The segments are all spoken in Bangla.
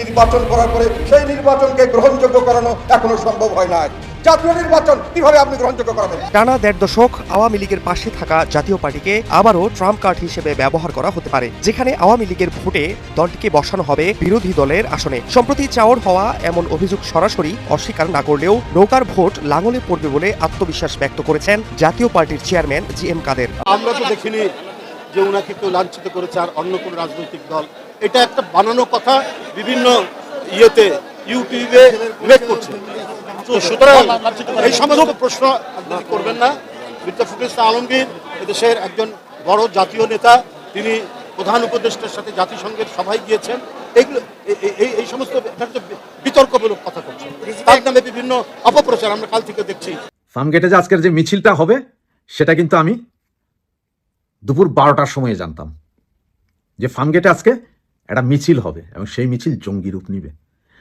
নির্বাচন করার পরে সেই নির্বাচনকে গ্রহণযোগ্য করানো এখনও সম্ভব হয় নাই। জাতীয় নির্বাচন কীভাবে আপনি গ্রহণযোগ্য করাবেন? টানা দেড় দশক আওয়ামী লীগের পাশে থাকা জাতীয় পার্টিকে আবারও ট্রাম্প কার্ড হিসেবে ব্যবহার করা হতে পারে যেখানে আওয়ামী লীগের ভোটে দলটিকে বসানো হবে বিরোধী দলের আসনে। সম্প্রতি চাওর হওয়া এমন অভিযোগ সরাসরি অস্বীকার না করলেও নৌকার ভোট লাঙলে পড়বে বলে আত্মবিশ্বাস ব্যক্ত করেছেন জাতীয় পার্টির চেয়ারম্যান জি এম কাদের। আমরা তো দেখিনি যে ওনাকে কেউ লাঞ্ছিত করেছে আর অন্য কোনো রাজনৈতিক দল। এটা একটা বানানো কথা বিভিন্ন ইয়েতে, ইউটিউবে মেক করছে। তো সুতরাং এই সমস্ত প্রশ্ন করবেন না। মির্জা ফখরুল ইসলাম আলমগীর এদেশের একজন বড় জাতীয় নেতা, তিনি প্রধান উপদেষ্টার সাথে জাতিসংঘের সভায় গিয়েছেন। এইগুলো এই- এই- সমস্ত বিতর্কমূলক কথা করছে তার নামে বিভিন্ন অপপ্রচার আমরা কাল থেকে দেখছি। ফার্মগেটে যে আজকের যে মিছিলটা হবে, সেটা কিন্তু আমি দুপুর বারোটার সময় জানতাম। যে ফার্মগেটে আজকে একটা মিছিল হবে এবং সেই মিছিল জঙ্গি রূপ নিবে।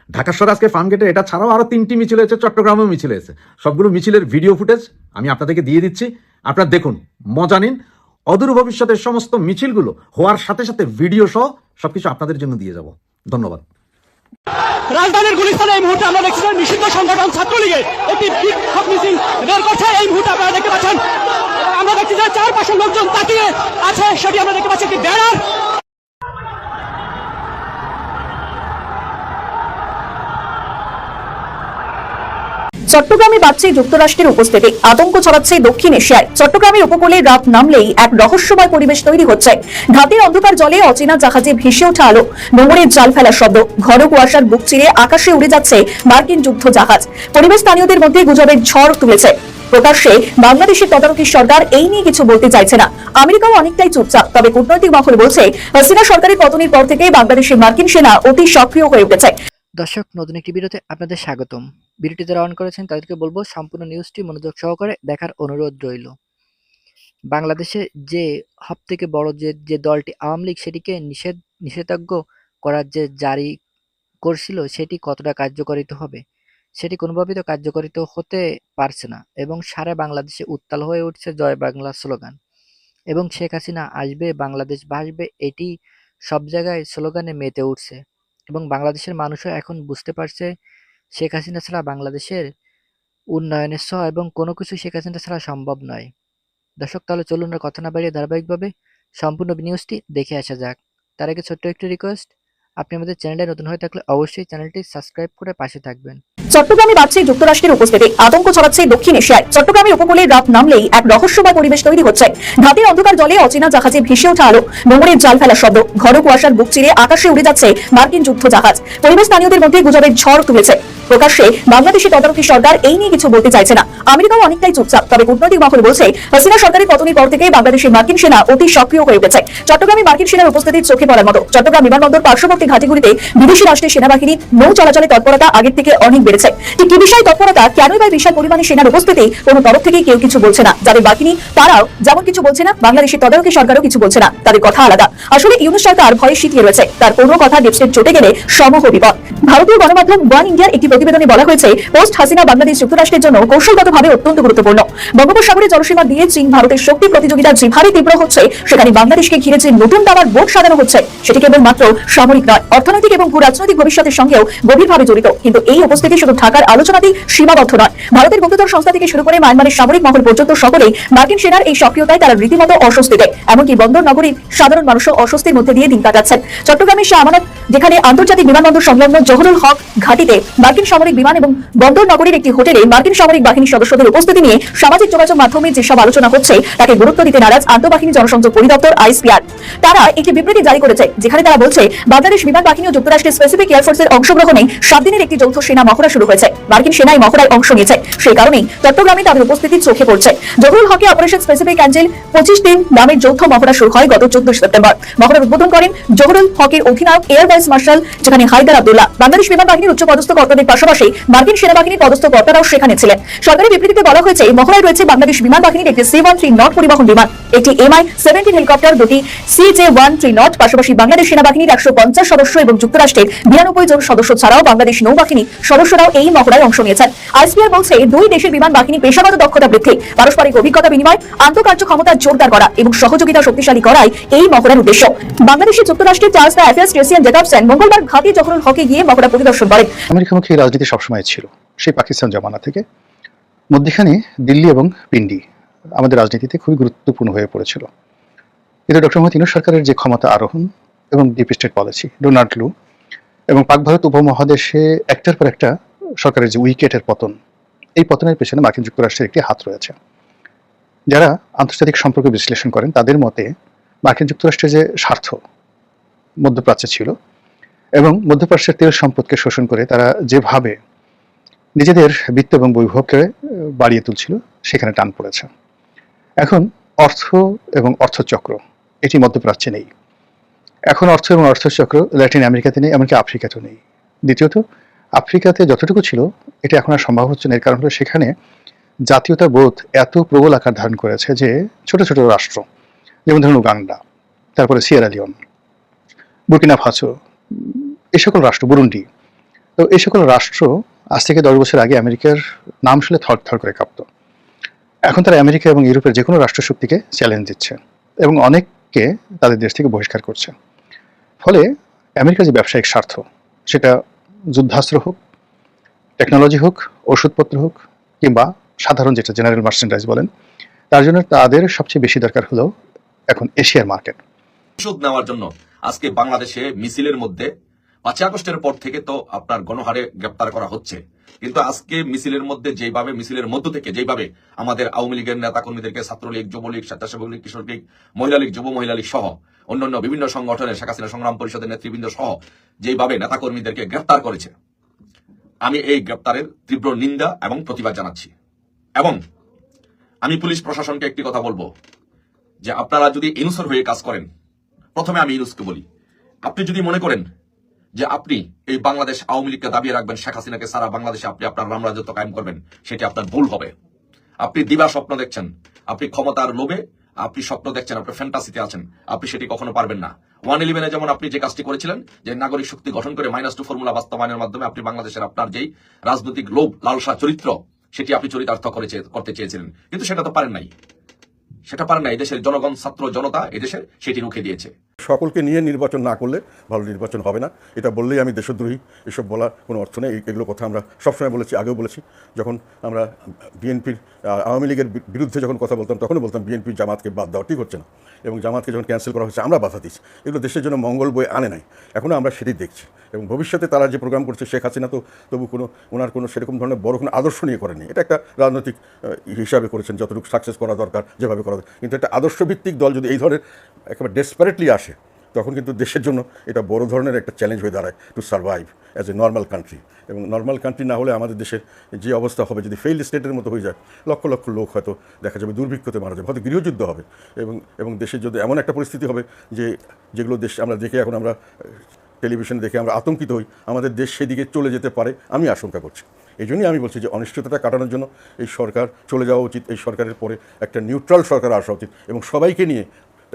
ঢাকা শহরে আজকে ফার্মগেটে এটা ছাড়াও আরও তিনটি মিছিল হয়েছে, চট্টগ্রামেও মিছিল হয়েছে। সবগুলো মিছিলের ভিডিও ফুটেজ আমি আপনাদেরকে দিয়ে দিচ্ছি। আপনারা দেখুন, মজা নিন। অদূর ভবিষ্যতের সমস্ত মিছিলগুলো হওয়ার সাথে সাথে ভিডিও সহ সবকিছু আপনাদের জন্য দিয়ে যাব। ধন্যবাদ। রাজধানীর গুলিস্তানে এই মুহূর্তে আমরা দেখছি নিষিদ্ধ সংগঠন ছাত্রলীগের একটি বিক্ষোভ মিছিল বের করছে। এই মুহূর্তে আপনারা দেখতে পাচ্ছেন, আমরা দেখছি যে চারপাশে লোকজন তাকিয়ে আছে, সেটি আমরা দেখতে পাচ্ছি একটি ব্যানার। চট্টগ্রামে বাড়ছে যুক্তরাষ্ট্রের উপস্থিতি। আতঙ্ক ছড়াচ্ছে দক্ষিণ এশিয়ায়। চট্টগ্রামের উপকূলে রাত নামলেই এক রহস্যময় পরিবেশ তৈরি হচ্ছে। ঘাটের অন্ধকার জলে অচেনা জাহাজে ভেসে ওঠা আলো নোংরের জাল ফেলার শব্দ, ঘন কুয়াশার বুক চিরে আকাশে উড়ে যাচ্ছে মার্কিন যুদ্ধ জাহাজ। পরিবেশ স্থানীয়দের মধ্যে গুজবের ঝড় তুলেছে। প্রকাশ্যে বাংলাদেশের তদারকি সরকার এই নিয়ে কিছু বলতে চাইছে না। আমেরিকাও অনেকটাই চুপচাপ, তবে কূটনৈতিক মহল বলছে, হাসিনা সরকারের পতনের পর থেকে বাংলাদেশের মার্কিন সেনা অতি সক্রিয় হয়ে উঠেছে। দর্শক, নতুন একটি ভিডিওতে আপনাদের স্বাগতম। ভিডিওটি যারা অন করেছেন, তাদেরকে বলব, সম্পূর্ণ নিউজটি মনোযোগ সহকারে দেখার অনুরোধ রইল। বাংলাদেশে যে সব থেকে বড় যে যে দলটি আওয়ামী লীগ, সেটিকে নিষেধ, নিষেধাজ্ঞ করার যে জারি করছিল, সেটি কতটা কার্যকরিত হবে? সেটি কোনোভাবেই তো কার্যকরিত হতে পারছে না এবং সারা বাংলাদেশে উত্তাল হয়ে উঠছে জয় বাংলা স্লোগান। এবং শেখ হাসিনা আসবে, বাংলাদেশ বাসবে এটি সব জায়গায় স্লোগানে মেতে উঠছে। এবং বাংলাদেশের মানুষও এখন বুঝতে পারছে শেখ হাসিনা ছাড়া বাংলাদেশের উন্নয়নের সহ এবং কোনো কিছু শেখ হাসিনা ছাড়া সম্ভব নয়। দর্শক, তাহলে চলুন আর কথা না বাড়িয়ে ধারাবাহিকভাবে সম্পূর্ণ নিউজটি দেখে আসা যাক। তার আগে ছোট্ট একটি রিকোয়েস্ট আপনি আমাদের চ্যানেলে নতুন হয়ে থাকলে অবশ্যই চ্যানেলটি সাবস্ক্রাইব করে পাশে থাকবেন। চট্টগ্রামে বাড়ছে যুক্তরাষ্ট্রের উপস্থিতি। আতঙ্ক ছড়াচ্ছে দক্ষিণ এশিয়ায়। চট্টগ্রামের উপকূলে রাত নামলেই এক রহস্যময় পরিবেশ তৈরি হচ্ছে। ঘাটের অন্ধকার জলে অচেনা জাহাজে ভেসে ওঠা আলো নোংরের জাল ফেলার শব্দ, ঘন কুয়াশার বুক চিরে আকাশে উড়ে যাচ্ছে মার্কিন যুদ্ধ জাহাজ পরিবেশ স্থানীয়দের মধ্যে গুজবের ঝড় তুলেছে। প্রকাশ্যে বাংলাদেশের তদারকি সরকার এই নিয়ে কিছু বলতে চাইছে না। আমেরিকাও অনেকটাই চুপচাপ, তবে কূটনৈতিক মহল বলছে, হাসিনা সরকারের পতনের পর থেকে বাংলাদেশের মার্কিন সেনা অতি সক্রিয় হয়ে উঠেছে। চট্টগ্রামে মার্কিন সেনার উপস্থিতি চোখে পড়ার মতো, চট্টগ্রাম বিমানবন্দর পার্শ্ববর্তী ঘাটিগুলিতে বিদেশি রাষ্ট্রের সেনাবাহিনী নৌ চলাচলে তৎপরতা আগের থেকে অনেক বেড়েছে। ঠিক কি বিষয় তৎপরতা, কেনই বা বিশাল পরিমাণে সেনার উপস্থিতি, কোনো তরফ থেকেই কেউ কিছু বলছে না। যাদের বাহিনী, তারাও যেমন কিছু বলছে না, বাংলাদেশের তদারকি সরকারও কিছু বলছে না। তাদের কথা আলাদা। আসলে ইউনুস সরকার ভয়ে শীতিয়ে রয়েছে তার কোনো কথা ডিপস্টেট চটে গেলে সমূহ বিপদ। ভারতীয় গণমাধ্যম ওয়ান ইন্ডিয়ার একটি প্রতিবেদনে বলা হয়েছে, পোস্ট হাসিনা বাংলাদেশ যুক্তরাষ্ট্রের জন্য কৌশলগতভাবে অত্যন্ত গুরুত্বপূর্ণ। বঙ্গোপসাগরে জলসীমা দিয়ে চীন ভারতের শক্তি প্রতিযোগিতা যেভাবে তীব্র হচ্ছে, সেখানে বাংলাদেশকে ঘিরে যে নতুন টাওয়ার বোট সাজানো হচ্ছে, সেটি কেবল মাত্র সামরিক নয়, অর্থনৈতিক এবং ভূ রাজনৈতিক ভবিষ্যতের সঙ্গেও গভীরভাবে জড়িত। কিন্তু এই উপস্থিতি শুধু ঢাকার আলোচনাতেই সীমাবদ্ধ নয়। ভারতের গুপ্তচর সংস্থা থেকে শুরু করে মায়ানমারের সামরিক মহল পর্যন্ত সকলেই মার্কিন সেনার এই সক্রিয়তায় তারা রীতিমতো অস্বস্তিতে এমনকি বন্দর নগরীর সাধারণ মানুষও অস্বস্তির মধ্যে দিয়ে দিন কাটাচ্ছেন। চট্টগ্রামের শাহ আমানত যেখানে আন্তর্জাতিক বিমানবন্দর সংলগ্ন জহুরুল হক ঘাটিতে মার্কিন সামরিক বিমান এবং বন্দর নগরীর একটি হোটেলে মার্কিন সামরিক বাহিনীর সদস্যদের উপস্থিতি নিয়ে সামাজিক যোগাযোগ মাধ্যমে যেসব আলোচনা হচ্ছে, তাকে গুরুত্ব দিতে নারাজ আন্তঃবাহিনী জনসংযোগ পরিদপ্তর আইসপিআর তারা একটি বিবৃতি জারি করেছে, যেখানে তারা বলছে, বাংলাদেশ বিমান বাহিনী ও যুক্তরাষ্ট্রের স্পেসিফিক এয়ারফোর্সের অংশগ্রহণে সাত দিনের একটি যৌথ সেনা মহড়া শুরু হয়েছে। মার্কিন সেনা এই মহড়ায় অংশ নিয়েছে। সেই কারণেই চট্টগ্রামে তাদের উপস্থিতি চোখে পড়ছে। জহুরুল হকে অপারেশন স্পেসিফিক অ্যাঞ্জেল পঁচিশ দিন নামের যৌথ মহড়া শুরু হয় গত চোদ্দ সেপ্টেম্বর। মহড়ার উদ্বোধন করেন জহুরুল হকের অধিনায়ক এয়ার ভাইস মার্শাল যেখানে হায়দার আব্দুল্লাহ। বাংলাদেশ বিমান বাহিনীর উচ্চ পদস্থ কর্তাদের পাশাপাশি মার্কিন সেনাবাহিনীর পদস্থ কর্তারাও সেখানে ছিলেন। সরকারি বিবৃতিতে বলা হয়েছে, এই মহড়ায় রয়েছে বাংলাদেশ বিমান বাহিনীর একটি সি ওয়ান থ্রি নট পরিবহন বিমান, একটি এমআই সেভেন্টিন হেলিকপ্টার দুটি C J one three naught, পাশাপাশি বাংলাদেশ সেনাবাহিনীর একশো পঞ্চাশ সদস্য এবং যুক্তরাষ্ট্রের বিরানব্বই জন সদস্য ছাড়াও বাংলাদেশ নৌবাহিনী সদস্যরাও এই মহড়ায় অংশ নিয়েছেন। আইসিআর বলছে, দুই দেশের বিমান বাহিনী পেশাগত দক্ষতা বৃদ্ধি, পারস্পরিক অভিজ্ঞতা বিনিময়, আন্তঃকার্য ক্ষমতা জোরদার করা এবং সহযোগিতা শক্তিশালী করাই এই মহড়ার উদ্দেশ্য। বাংলাদেশের যুক্তরাষ্ট্রের chargé d' affaires Tracey Ann Jacobson, মঙ্গলবার ঘাটি জহরুল হকে গিয়ে মহড়া পরিদর্শন করেন। রাজনীতি সবসময় ছিল, সেই পাকিস্তান জমানা থেকে। মধ্যখানে দিল্লি এবং পিন্ডি আমাদের রাজনীতিতে খুবই গুরুত্বপূর্ণ হয়ে পড়েছিল। কিন্তু ডক্টর মোহাম্মদ ইনুস সরকারের যে ক্ষমতা আরোহণ এবং ডিপ স্টেট পলিসি ডোনাল্ড লু এবং পাক ভারত উপমহাদেশে একটার পর একটা সরকারের যে উইকেটের পতন, এই পতনের পেছনে মার্কিন যুক্তরাষ্ট্রের একটি হাত রয়েছে। যারা আন্তর্জাতিক সম্পর্ক বিশ্লেষণ করেন, তাদের মতে মার্কিন যুক্তরাষ্ট্রের যে স্বার্থ মধ্যপ্রাচ্যে ছিল এবং মধ্যপ্রাচ্যের তেল সম্পদকে শোষণ করে তারা যেভাবে নিজেদের বিত্ত এবং বৈভবকে বাড়িয়ে তুলছিল, সেখানে টান পড়েছে। এখন অর্থ এবং অর্থচক্র, এটি মধ্যপ্রাচ্যে নেই। এখন অর্থ এবং অর্থচক্র ল্যাটিন আমেরিকাতে নেই, এমনকি আফ্রিকাতেও নেই। দ্বিতীয়ত, আফ্রিকাতে যতটুকু ছিল, এটা এখন আর সম্ভব হচ্ছে না, এর কারণ হলো সেখানে জাতীয়তা বোধ এত প্রবল আকার ধারণ করেছে যে ছোট ছোট রাষ্ট্র, যেমন ধরুন উগান্ডা, তারপরে সিয়েরা লিওন, বুর্কিনা ফাসো এই সকল রাষ্ট্র, বুরুন্ডি। তো এই সকল রাষ্ট্র আজ থেকে দশ বছর আগে আমেরিকার নাম শুনে থর থর করে কাঁপত। এখন তারা আমেরিকা এবং ইউরোপের যে কোনো রাষ্ট্রশক্তিকে চ্যালেঞ্জ দিচ্ছে এবং অনেককে তাদের দেশ থেকে বহিষ্কার করছে। ফলে আমেরিকার যে ব্যবসায়িক স্বার্থ, সেটা যুদ্ধাস্ত্র হোক টেকনোলজি হোক, ওষুধপত্র হোক, কিংবা সাধারণ যেটা জেনারেল মার্চেন্ডাইজ বলেন, তার জন্য তাদের সবচেয়ে বেশি দরকার হলো এখন এশিয়ার মার্কেট প্রতিশোধ নেওয়ার জন্য আজকে বাংলাদেশে মিছিলের মধ্যে পাঁচই আগস্টের পর থেকে তো আপনার গণহারে গ্রেপ্তার করা হচ্ছে। কিন্তু আজকে মিছিলের মধ্যে যেভাবে মিছিলের মধ্য থেকে যেভাবে আমাদের আওয়ামী লীগের নেতা কর্মীদেরকে ছাত্রলীগ, যুবলীগ স্বেচ্ছাসেবক লীগ কিশোর লীগ মহিলা লীগ যুব মহিলা লীগ সহ অন্যান্য বিভিন্ন সংগঠনের, শেখ হাসিনা সংগ্রাম পরিষদের নেতৃবৃন্দ সহ যেভাবে নেতা কর্মীদেরকে গ্রেপ্তার করেছে, আমি এই গ্রেপ্তারের তীব্র নিন্দা এবং প্রতিবাদ জানাচ্ছি। এবং আমি পুলিশ প্রশাসনকে একটি কথা বলব, যে আপনারা যদি ইনুসর হয়ে কাজ করেন, প্রথমে আমি ইনুসকে বলি, আপনি যদি মনে করেন যে আপনি এই বাংলাদেশ আওয়ামী লীগকে দাবিয়ে রাখবেন, শেখ হাসিনাকে সারা বাংলাদেশে আপনি আপনার রামরাজত্ব কায়েম করবেন, সেটি আপনার ভুল হবে। আপনি দিবা স্বপ্ন দেখছেন, আপনি ক্ষমতার লোভে আপনি স্বপ্ন দেখছেন, আপনি ফ্যান্টাসিতে আছেন, আপনি সেটি কখনো পারবেন না। ওয়ান ইলেভেনে যেমন আপনি যে কাজটি করেছিলেন, যে নাগরিক শক্তি গঠন করে মাইনাস টু ফর্মুলা বাস্তবায়নের মাধ্যমে আপনি বাংলাদেশের আপনার যেই রাজনৈতিক লোভ, লালসা চরিত্র, সেটি আপনি চরিতার্থ করতে চেয়েছিলেন। কিন্তু সেটা তো পারেন নাই। সেটা পারে না, এদেশের জনগণ, ছাত্র জনতা এদেশের সেটি রুখে দিয়েছে। সকলকে নিয়ে নির্বাচন না করলে ভালো নির্বাচন হবে না। এটা বললেই আমি দেশদ্রোহী, এসব বলা কোনো অর্থ নেই। এগুলো কথা আমরা সবসময় বলেছি, আগেও বলেছি। যখন আমরা বিএনপির আওয়ামী লীগের বিরুদ্ধে যখন কথা বলতাম, তখনও বলতাম বিএনপির জামাতকে বাদ দেওয়া ঠিক হচ্ছে না। এবং জামাতকে যখন ক্যান্সেল করা হয়েছে, আমরা বাধা দিচ্ছি এগুলো দেশের জন্য মঙ্গল বই আনে নাই। এখনও আমরা সেটি দেখছি। এবং ভবিষ্যতে তারা যে প্রোগ্রাম করছে, শেখ হাসিনা তো তবু কোনো, ওনার কোনো সেরকম ধরনের বড় কোনো আদর্শ নিয়ে করেনি। এটা একটা রাজনৈতিক হিসাবে করেছেন, যতটুকু সাকসেস করা দরকার, যেভাবে করা। কিন্তু একটা আদর্শভিত্তিক দল যদি এই ধরনের একেবারে ডেসপারেটলি আসে তখন কিন্তু দেশের জন্য এটা বড় ধরনের একটা চ্যালেঞ্জ হয়ে দাঁড়ায় to survive as a normal country এবং নর্মাল কান্ট্রি না হলে আমাদের দেশের যে অবস্থা হবে, যদি ফেইল স্টেটের মতো হয়ে যায়, লক্ষ লক্ষ লোক হয়তো দেখা যাবে দুর্ভিক্ষতে মারা যাবে, হয়তো গৃহযুদ্ধ হবে। এবং এবং দেশের যদি এমন একটা পরিস্থিতি হবে যে, যেগুলো দেশ আমরা দেখে এখন আমরা টেলিভিশনে দেখে আমরা আতঙ্কিত হই, আমাদের দেশ সেদিকে চলে যেতে পারে, আমি আশঙ্কা করছি। এই জন্যই আমি বলছি যে, অনিশ্চয়তাটা কাটানোর জন্য এই সরকার চলে যাওয়া উচিত, এই সরকারের পরে একটা নিউট্রাল সরকার আসা উচিত এবং সবাইকে নিয়ে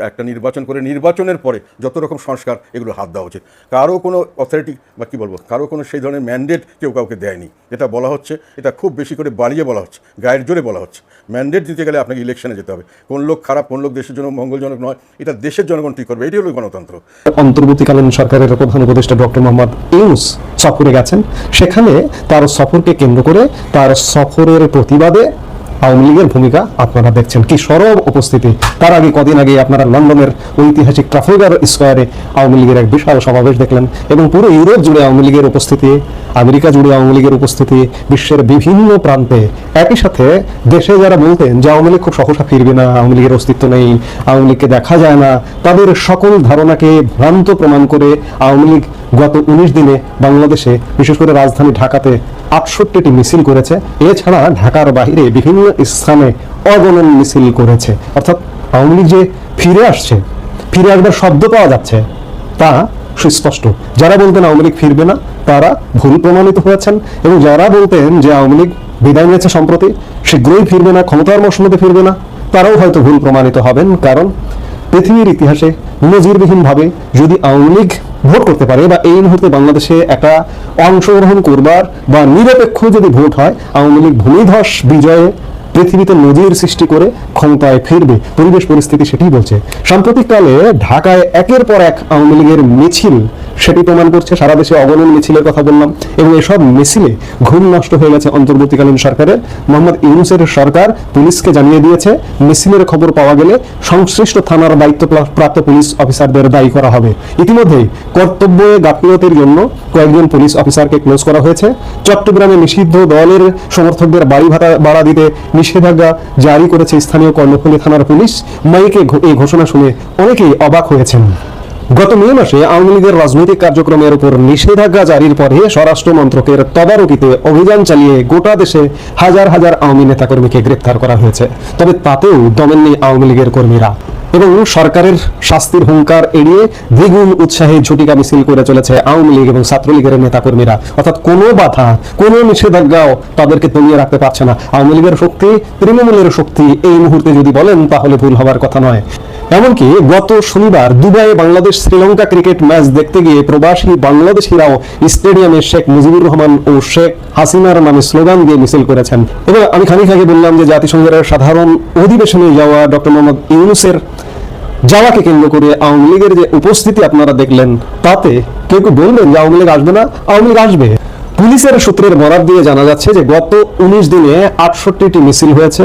একটা নির্বাচন করে নির্বাচনের পরে যত রকম সংস্কার, এগুলো হাত দেওয়া উচিত। কারও কোনো অথরিটি বা কী বলব, কারও কোনো সেই ধরনের ম্যান্ডেট কেউ কাউকে দেয়নি। এটা বলা হচ্ছে, এটা খুব বেশি করে বাড়িয়ে বলা হচ্ছে, গায়ের জোরে বলা হচ্ছে। ম্যান্ডেট দিতে গেলে আপনাকে ইলেকশনে যেতে হবে। কোন লোক খারাপ, কোন লোক দেশের জন্য মঙ্গলজনক নয়, এটা দেশের জনগণ ঠিক করবে। এটি হলো গণতন্ত্র। অন্তর্বর্তীকালীন সরকারের প্রধান উপদেষ্টা ডক্টর মোহাম্মদ ইউনুস সফরে গেছেন। সেখানে তার সফরকে কেন্দ্র করে তার সফরের প্রতিবাদে আওয়ামী লীগের ভূমিকা আপনারা দেখছেন। কি সরব উপস্থিতি। তার আগে কদিন আগে আপনারা লন্ডনের ঐতিহাসিক ট্রাফলগার স্কোয়ারে আওয়ামী লীগের এক বিশাল সমাবেশ দেখলেন এবং পুরো ইউরোপ জুড়ে আওয়ামী লীগের উপস্থিতি, আমেরিকা জুড়ে আওয়ামী লীগের উপস্থিতি, বিশ্বের বিভিন্ন প্রান্তে একই সাথে দেশে যারা বলতেন যে আওয়ামী লীগ খুব সহসা ফিরবে না, আওয়ামী লীগের অস্তিত্ব নেই, আওয়ামী লীগকে দেখা যায় না, তাদের সকল ধারণাকে ভ্রান্ত প্রমাণ করে আওয়ামী লীগ গত উনিশ দিনে বাংলাদেশে, বিশেষ করে রাজধানী ঢাকাতে আটষট্টিটি মিছিল করেছে। এছাড়া ঢাকার বাইরে বিভিন্ন স্থানে অগণন মিছিল করেছে। অর্থাৎ আওয়ামী লীগ যে ফিরে আসছে, ফিরে আসবার শব্দ পাওয়া যাচ্ছে, তা সুস্পষ্ট। যারা বলতেন আওয়ামী লীগ ফিরবে না, তারা ভুল প্রমাণিত হয়েছেন এবং যারা বলতেন যে আওয়ামী লীগ বিদায় নিয়েছে সম্প্রতি, শীঘ্রই ফিরবে না, ক্ষমতার মৌসুমতে ফিরবে না, তারাও হয়তো ভুল প্রমাণিত হবেন। কারণ পৃথিবীর ইতিহাসে নজিরবিহীনভাবে যদি আওয়ামী লীগ ভোট করতে পারে বা এই মুহূর্তে বাংলাদেশে একটা অংশগ্রহণ করবার বা নিরপেক্ষ যদি ভোট হয়, আওয়ামী লীগ ভূমিধস বিজয়ে পৃথিবীতে নজির সৃষ্টি করে ক্ষমতায় ফিরবে। পরিবেশ পরিস্থিতি সেটাই বলছে। সাম্প্রতিককালে ঢাকায় একের পর এক আওয়ামী লীগের মিছিল, সেটি প্রমাণ করছে সারা দেশে অগণন মিছিলের কথা বললাম এবং এসব মিছিলে ঘুম নষ্ট হয়ে গেছে অন্তর্বর্তীকালীন সরকারের। মোহাম্মদ ইউনুসের সরকার পুলিশকে জানিয়ে দিয়েছে, মিছিলের খবর পাওয়া গেলে সংশ্লিষ্ট থানার দায়িত্বপ্রাপ্ত পুলিশ অফিসারদের দায়ী করা হবে। ইতিমধ্যেই কর্তব্যে গাফিলতির জন্য কয়েকজন পুলিশ অফিসারকে ক্লোজ করা হয়েছে। চট্টগ্রামে নিষিদ্ধ দলের সমর্থকদের বাড়ি ভাড়া ভাড়া দিতে নিষেধাজ্ঞা জারি করেছে স্থানীয় কর্ণফুলী থানার পুলিশ। মাইকে এই ঘোষণা শুনে অনেকেই অবাক হয়েছেন। গত মে মাসে আওয়ামী লীগের রাজনৈতিক কার্যক্রমের উপর নিষেধাজ্ঞা জারির পরে স্বরাষ্ট্র মন্ত্রকের তদারকিতে অভিযান চালিয়ে গোটা দেশে হাজার হাজার আওয়ামী নেতাকর্মীকে গ্রেপ্তার করা হয়েছে। তবে তাতেও দমেননি আওয়ামী লীগের কর্মীরা। এবং সরকারের শাস্তির হুঙ্কার এড়িয়ে দ্বিগুণ উৎসাহে ঝুটিকা মিছিল করে চলেছে আওয়ামী লীগ এবং ছাত্রলীগের নেতাকর্মীরা। অর্থাৎ কোনো বাধা, কোনো নিষেধাজ্ঞাও তাদেরকে দমিয়ে রাখতে পারছে না। আওয়ামী লীগের শক্তি, তৃণমূলের শক্তি এই মুহূর্তে যদি বলেন, তাহলে ভুল হবার কথা নয়। এমনকি গত শনিবার দুবাইয়ে বাংলাদেশ শ্রীলঙ্কা ক্রিকেট ম্যাচ দেখতে গিয়ে প্রবাসী বাংলাদেশিরাও স্টেডিয়ামে শেখ মুজিবুর রহমান ও শেখ হাসিনার নামে স্লোগান দিয়ে মিছিল করেছেন। এবং আমি খানিক আগে বললাম যে জাতিসংঘের সাধারণ অধিবেশনে যাওয়া ডক্টর মোহাম্মদ ইউনুসের যাওয়াকে কেন্দ্র করে আওয়ামী লীগের যে উপস্থিতি আপনারা দেখলেন, তাতে কেউ কেউ বলবেন যে আওয়ামী লীগ আসবে না? আওয়ামী লীগ আসবে। পুলিশের সূত্রের বরাত দিয়ে জানা যাচ্ছে যে গত উনিশ দিনে আটষট্টিটি মিছিল হয়েছে।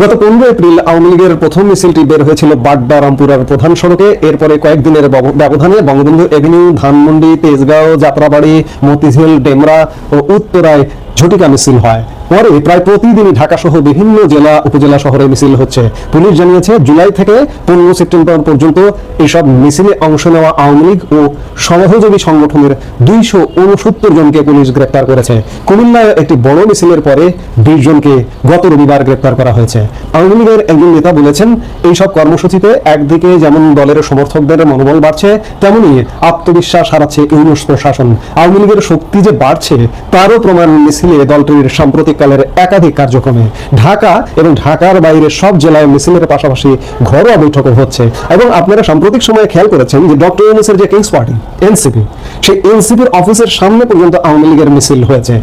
গত পনেরো এপ্রিল আওয়ামী লীগের প্রথম মিছিলটি বের হয়েছিল বাড্ডা রামপুরার প্রধান সড়কে। এরপরে কয়েকদিনের ব্যবধানে বঙ্গবন্ধু এভিনিউ ধানমন্ডি, তেজগাঁও, যাত্রাবাড়ি, মতিঝিল, ডেমরা ও উত্তরায় ঝটিকা মিছিল হয়। পরে প্রায় প্রতিদিনই ঢাকা সহ বিভিন্ন জেলা, উপজেলা শহরে মিছিল হচ্ছে। পুলিশ জানিয়েছে, জুলাই থেকে পনেরো সেপ্টেম্বর পর্যন্ত এইসব মিছিলে অংশ নেওয়া আওয়ামী লীগ ও সহযোগী সংগঠনের দুইশো উনসত্তর জনকে পুলিশ গ্রেপ্তার করেছে। কুমিল্লায় একটি বড় মিছিলের পরে বিশ জনকে গত রবিবার গ্রেপ্তার করা হয়েছে। আওয়ামী লীগের একজন নেতা বলেছেন, এইসব কর্মসূচিতে একদিকে যেমন দলের সমর্থকদের মনোবল বাড়ছে, তেমনি আত্মবিশ্বাস হারাচ্ছে ইউনুস প্রশাসন। আওয়ামী লীগের শক্তি যে বাড়ছে, তারও প্রমাণ মিছিলে দলটির সাম্প্রতিককালের একাধিক কার্যক্রমে ঢাকা এবং ঢাকার বাইরে সব জেলায় মিছিলের পাশাপাশি ঘরোয়া বৈঠকও হচ্ছে। এবং আপনারা সাম্প্রতিক সময়ে খেয়াল করেছেন যে ডক্টর ইউনুসের যে কিংস পার্টি, এনসিপি, সেই এনসিপির অফিসের সামনে পর্যন্ত আওয়ামী লীগের মিছিল হয়েছে।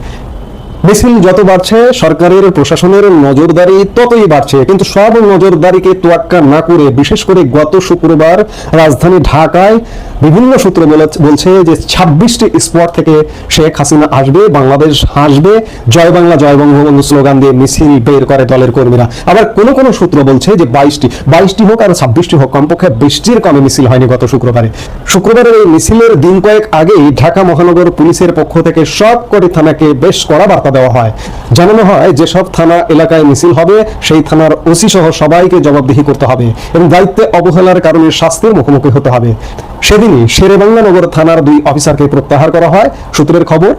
মিছিল যত বাড়ছে, সরকারের, প্রশাসনের নজরদারি ততই বাড়ছে। কিন্তু সব নজরদারিকে তোয়াক্কা না করে, বিশেষ করে গত শুক্রবার রাজধানী ঢাকায় বিভিন্ন সূত্র বলছে যে ছাব্বিশটি স্পট থেকে শেখ হাসিনা আসবে, বাংলাদেশ হাসবে। জয় বাংলা, জয় বঙ্গবন্ধু স্লোগান দিয়ে মিছিল বের করে দলের কর্মীরা। আবার কোনো কোনো সূত্র বলছে যে বাইশটি বাইশটি হোক আর ছাব্বিশটি হোক, কমপক্ষে বৃষ্টির কমে মিছিল হয়নি গত শুক্রবারে। শুক্রবারের এই মিছিলের দিন কয়েক আগেই ঢাকা মহানগর পুলিশের পক্ষ থেকে সব কটি থানাকে বেশ কড়া বার্তা দেওয়া হয়। জানানো হয় যেসব থানা এলাকায় মিছিল হবে, সেই থানার ওসি সহ সবাইকে জবাবদিহি করতে হবে এবং দায়িত্বে অবহেলার কারণে শাস্তির মুখোমুখি হতে হবে। সেদিনই শেরেবাংলা নগর থানার দুই অফিসারকে প্রত্যাহার করা হয়। সূত্রের খবর